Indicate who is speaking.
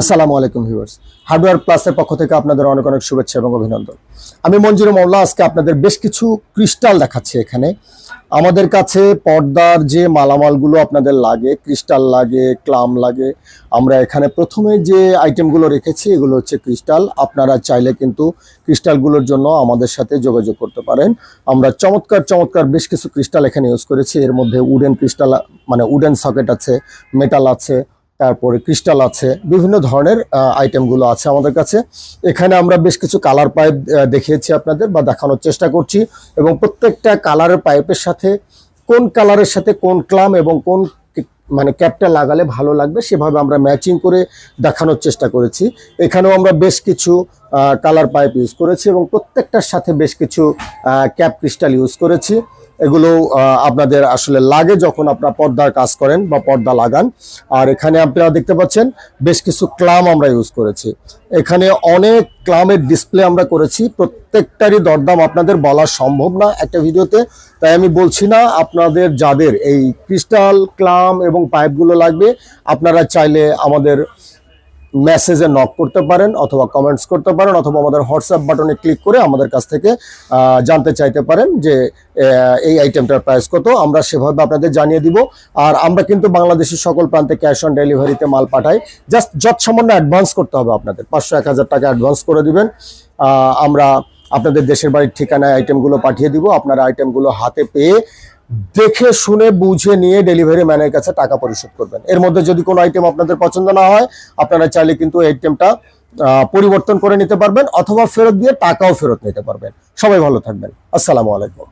Speaker 1: আসসালামু আলাইকুম viewers. Hardware প্লাসের পক্ষ থেকে আপনাদের অনেক অনেক শুভেচ্ছা এবং অভিনন্দন। আমি মঞ্জুর মোল্লা আজকে আপনাদের বেশ কিছু ক্রিস্টাল দেখাচ্ছি এখানে। আমাদের কাছে পর্দার যে মালামালগুলো আপনাদের লাগে ক্রিস্টাল লাগে, ক্লাম লাগে, আমরা এখানে প্রথমে যে আইটেমগুলো রেখেছি, এগুলো হচ্ছে ক্রিস্টাল আপনারা চাইলে কিন্তু ক্রিস্টালগুলোর জন্য আমাদের সাথে যোগাযোগ করতে পারেন। আমরা চমৎকার চমৎকার বেশ কিছু ক্রিস্টাল এখানে ইউজ করেছি। এর মধ্যে উডেন ক্রিস্টাল মানে উডেন সকেট আছে মেটাল আছে তারপরে ক্রিস্টাল আছে, বিভিন্ন ধরনের আইটেমগুলো আছে আমাদের কাছে। এখানে আমরা বেশ কিছু কালার পাইপ দেখিয়েছি আপনাদের বা দেখানোর চেষ্টা করছি এবং প্রত্যেকটা কালারের পাইপের সাথে কোন কালারের সাথে কোন ক্লাম এবং কোন মানে ক্যাপটা লাগালে ভালো লাগবে সেভাবে আমরা ম্যাচিং করে দেখানোর চেষ্টা করেছি। এখানেও আমরা বেশ কিছু কালার পাইপ ইউজ করেছি এবং প্রত্যেকটার সাথে বেশ কিছু ক্যাপ ক্রিস্টাল ইউজ করেছি। এগুলো আপনাদের আসলে লাগে যখন আপনারা পর্দার কাজ করেন বা পর্দা লাগান। আর এখানে আপনারা দেখতে পাচ্ছেন, বেশ কিছু ক্লাম আমরা ইউজ করেছি। এখানে অনেক ক্লামের ডিসপ্লে আমরা করেছি। প্রত্যেকটারই দরদাম আপনাদের বলা সম্ভব না একটা ভিডিওতে। তাই আমি বলছি না, আপনাদের যাদের এই ক্রিস্টাল ক্লাম এবং পাইপগুলো লাগবে, আপনারা চাইলে আমাদের মেসেজে নক করতে পারেন অথবা কমেন্টস করতে পারেন অথবা আমাদের হোয়াটসঅ্যাপ বাটনে ক্লিক করে আমাদের কাছ থেকে জানতে চাইতে পারেন যে এই আইটেমটার প্রাইস কত। আমরা সেভাবে আপনাদের জানিয়ে দিব। আর আমরা কিন্তু বাংলাদেশের সকল প্রান্তে ক্যাশ অন ডেলিভারিতে মাল পাঠাই। জাস্ট যত সামান্য অ্যাডভান্স করতে হবে আপনাদের। পাঁচশো, এক হাজার টাকা অ্যাডভান্স করে দিবেন। আমরা আপনাদের দেশের বাড়ির ঠিকানায় আইটেমগুলো পাঠিয়ে দিব। আপনারা আইটেমগুলো হাতে পেয়ে দেখে শুনে, বুঝে নিয়ে ডেলিভারি ম্যানের কাছে টাকা পরিশোধ করবেন। এর মধ্যে যদি কোনো আইটেম আপনাদের পছন্দ না হয়, আপনারা চাইলে কিন্তু আইটেমটা পরিবর্তন করে নিতে পারবেন, অথবা ফেরত দিয়ে টাকাও ফেরত নিতে পারবেন। সবাই ভালো থাকবেন। আসসালামু আলাইকুম।